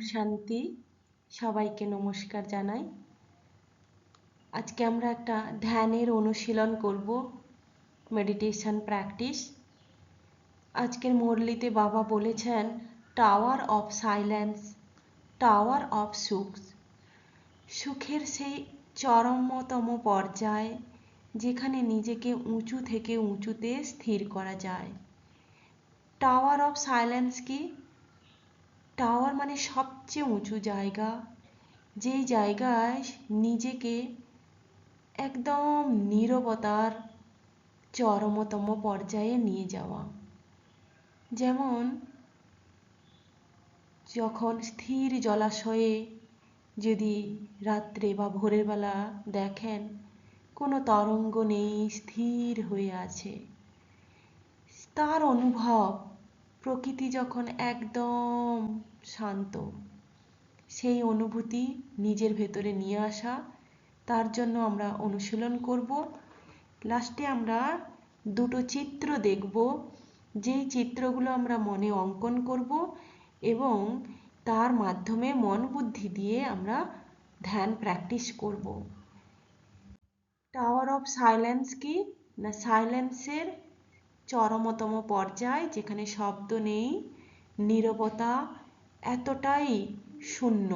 শান্তি সবাইকে নমস্কার জানাই। আজকে আমরা একটা ধ্যানের অনুশীলন করব মেডিটেশন প্র্যাকটিস আজকের মুরলিতে বাবা বলেছেন tower of silence tower of সুখ। সুখের সেই চরমতম পর্যায় যেখানে নিজেকে উঁচু থেকে উঁচুতে স্থির করা যায়। টাওয়ার অফ সাইলেন্স কি? টাওয়ার মানে সবচেয়ে উঁচু জায়গা। যেই জায়গায় নিজেকে একদম নীরবতার চরমতম পর্যায়ে নিয়ে যাওয়া। যেমন, যখন স্থির জলাশয়ে যদি রাত্রে বা ভোরের বেলা দেখেন, কোনো তরঙ্গ নেই, স্থির হয়ে আছে। তার অনুভব প্রকৃতি যখন একদম শান্ত, সেই অনুভূতি নিজের ভেতরে নিয়ে আসা, তার জন্য আমরা অনুশীলন করব। লাস্টে আমরা দুটো চিত্র দেখব, যেই চিত্রগুলো আমরা মনে অঙ্কন করব এবং তার মাধ্যমে মন বুদ্ধি দিয়ে আমরা ধ্যান প্র্যাকটিস করব। টাওয়ার অফ সাইলেন্স কি? না সাইলেন্সের চরমতম পর্যায় যেখানে শব্দ নেই, নীরবতা এতটাই শূন্য।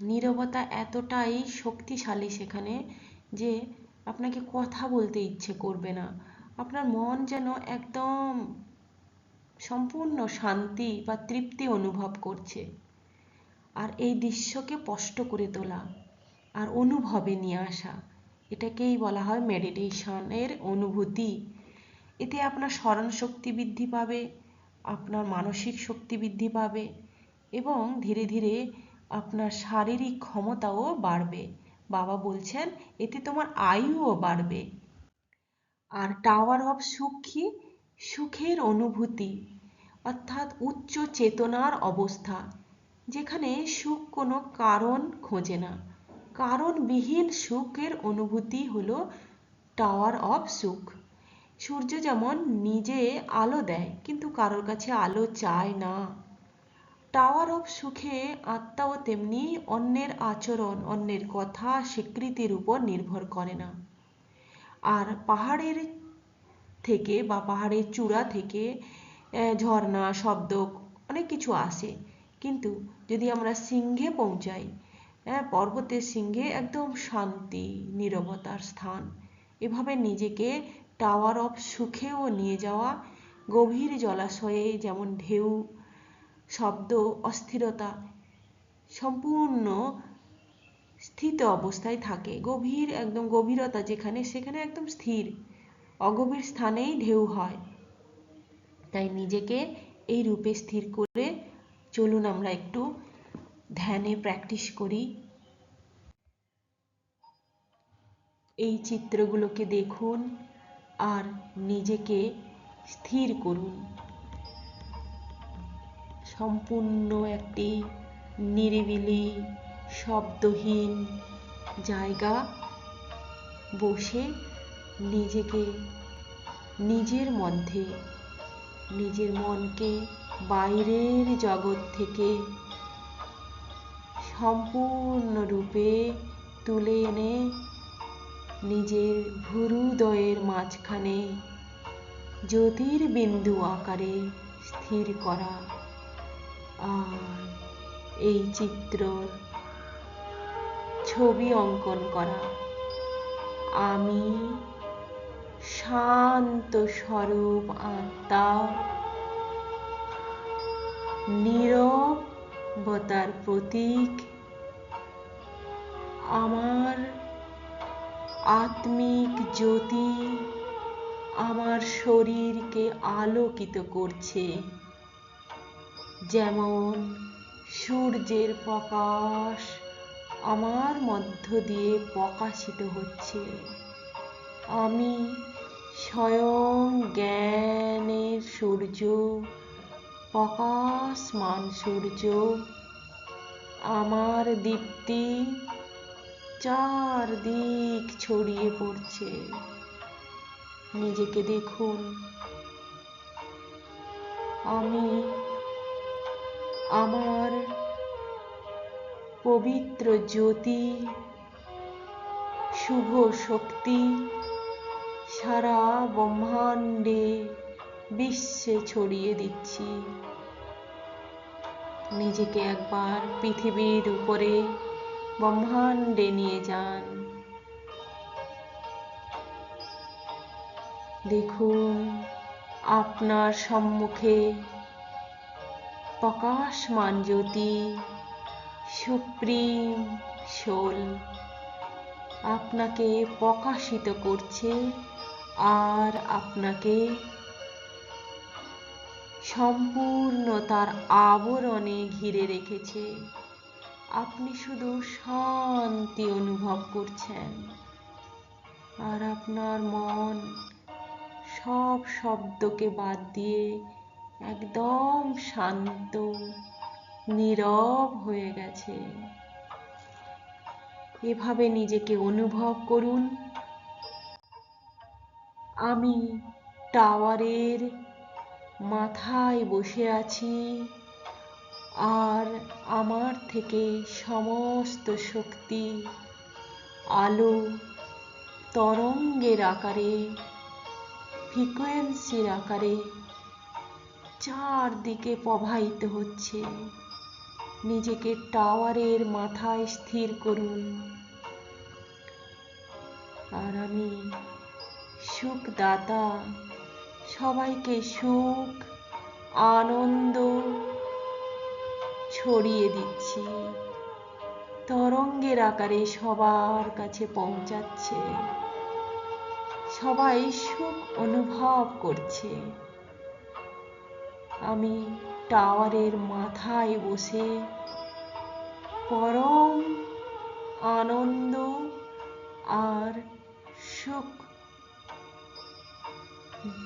নীরবতা এতটাই শক্তিশালী সেখানে যে আপনাকে কথা বলতে ইচ্ছে করবে না। আপনার মন যেন একদম সম্পূর্ণ শান্তি বা তৃপ্তি অনুভব করছে। আর এই দৃশ্যকে স্পষ্ট করে তোলা আর অনুভবে নিয়ে আসা, এটাকেই বলা হয় মেডিটেশনের অনুভূতি। এতে আপনার স্মরণ শক্তি বৃদ্ধি পাবে, আপনার মানসিক শক্তি বৃদ্ধি পাবে এবং ধীরে ধীরে আপনার শারীরিক ক্ষমতাও বাড়বে। বাবা বলছেন, এতে তোমার আয়ুও বাড়বে। আর টাওয়ার অফ সুখ কি সুখের অনুভূতি, অর্থাৎ উচ্চ চেতনার অবস্থা, যেখানে সুখ কোনো কারণ খোঁজে না। কারণবিহীন সুখের অনুভূতি হলো টাওয়ার অফ সুখ। সূর্য যেমন নিজে আলো দেয়, কিন্তু কারোর কাছে আলো চায় না। টাওয়ার অফ সুখে আত্মাও তেমনি অন্যের আচরণ, অন্যের কথা স্বীকৃতির উপর নির্ভর করে না। আর পাহাড়ের থেকে বা পাহাড়ের চূড়া থেকে ঝর্ণা, শব্দ অনেক কিছু আসে। কিন্তু যদি আমরা সিংহে পৌঁছাই হ্যাঁ পর্বতের সিংহে একদম শান্তি, নীরবতার স্থান, এভাবে নিজেকে টাওয়ার অফ সুখেও নিয়ে যাওয়া গভীর জলাশয়ে যেমন ঢেউ, শব্দ, অস্থিরতা সম্পূর্ণ স্থিত অবস্থায় থাকে। গভীর, একদম গভীরতা যেখানে, সেখানে একদম স্থির, অগভীর স্থানেই ঢেউ হয়। তাই নিজেকে এই রূপে স্থির করে চলুন আমরা একটু ধ্যানে প্র্যাকটিস করি। এই চিত্রগুলোকে দেখুন। আর নিজেকে স্থির করুন। সম্পূর্ণ একটি নিরিবিলি, শব্দহীন জায়গা বসে নিজেকে, নিজের মধ্যে, নিজের মনকে বাইরের জগৎ থেকে সম্পূর্ণরূপে তুলে এনে নিজের ভুরুদয়ের মাঝখানে জ্যোতির্বিন্দু আকারে স্থির করা। আর এই চিত্র ছবি অঙ্কন করা। আমি শান্ত স্বরূপ আত্মা, নীরবতার প্রতীক। আমার আত্মিক জ্যোতি আমার শরীরকে আলোকিত করছে। যেমন সূর্যের প্রকাশ আমার মধ্য দিয়ে প্রকাশিত হচ্ছে। আমি স্বয়ং জ্ঞানের সূর্য, প্রকাশমান সূর্য। আমার দীপ্তি চারদিক ছড়িয়ে পড়ছে। নিজেকে দেখুন। আমি আমার পবিত্র জ্যোতি, শুভ শক্তি, সারা ব্রহ্মাণ্ডে বিশ্বে ছড়িয়ে দিচ্ছি। নিজেকে একবার পৃথিবীর উপরে ব্রহ্মাণ্ডে নিয়ে যান। দেখুন আপনার সম্মুখে প্রকাশমান জ্যোতি, সুপ্রিম সোল। আপনাকে প্রকাশিত করছে আর আপনাকে সম্পূর্ণ তার আবরণে ঘিরে রেখেছে। আপনি শুধু শান্তি অনুভব করছেন। আর আপনার মন সব শব্দকে বাদ দিয়ে একদম শান্ত, নীরব হয়ে গেছে। এভাবে নিজেকে অনুভব করুন। আমি টাওয়ারের মাথায় বসে আছি। আর আমার থেকে সমস্ত শক্তি আলো তরঙ্গের আকারে ফ্রিকোয়েন্সির আকারে চারদিকে প্রবাহিত হচ্ছে। নিজেকে টাওয়ারের মাথায় স্থির করুন। আর আমি সুখদাতা, সবাইকে সুখ, আনন্দ ছড়িয়ে দিচ্ছি। তরঙ্গের আকারে সবার কাছে পৌঁছাচ্ছে। সবাই সুখ অনুভব করছে। আমি টাওয়ারের মাথায় বসে পরম আনন্দ আর সুখ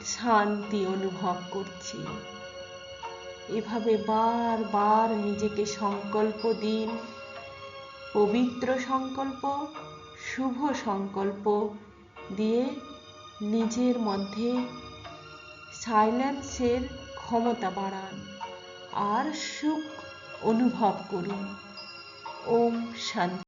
শান্তি অনুভব করছি। এভাবে বারবার নিজেকে সংকল্প দিন। পবিত্র সংকল্প, শুভ সংকল্প দিয়ে নিজের মধ্যে সাইলেন্সের ক্ষমতা বাড়ান আর সুখ অনুভব করুন। ওম শান্তি।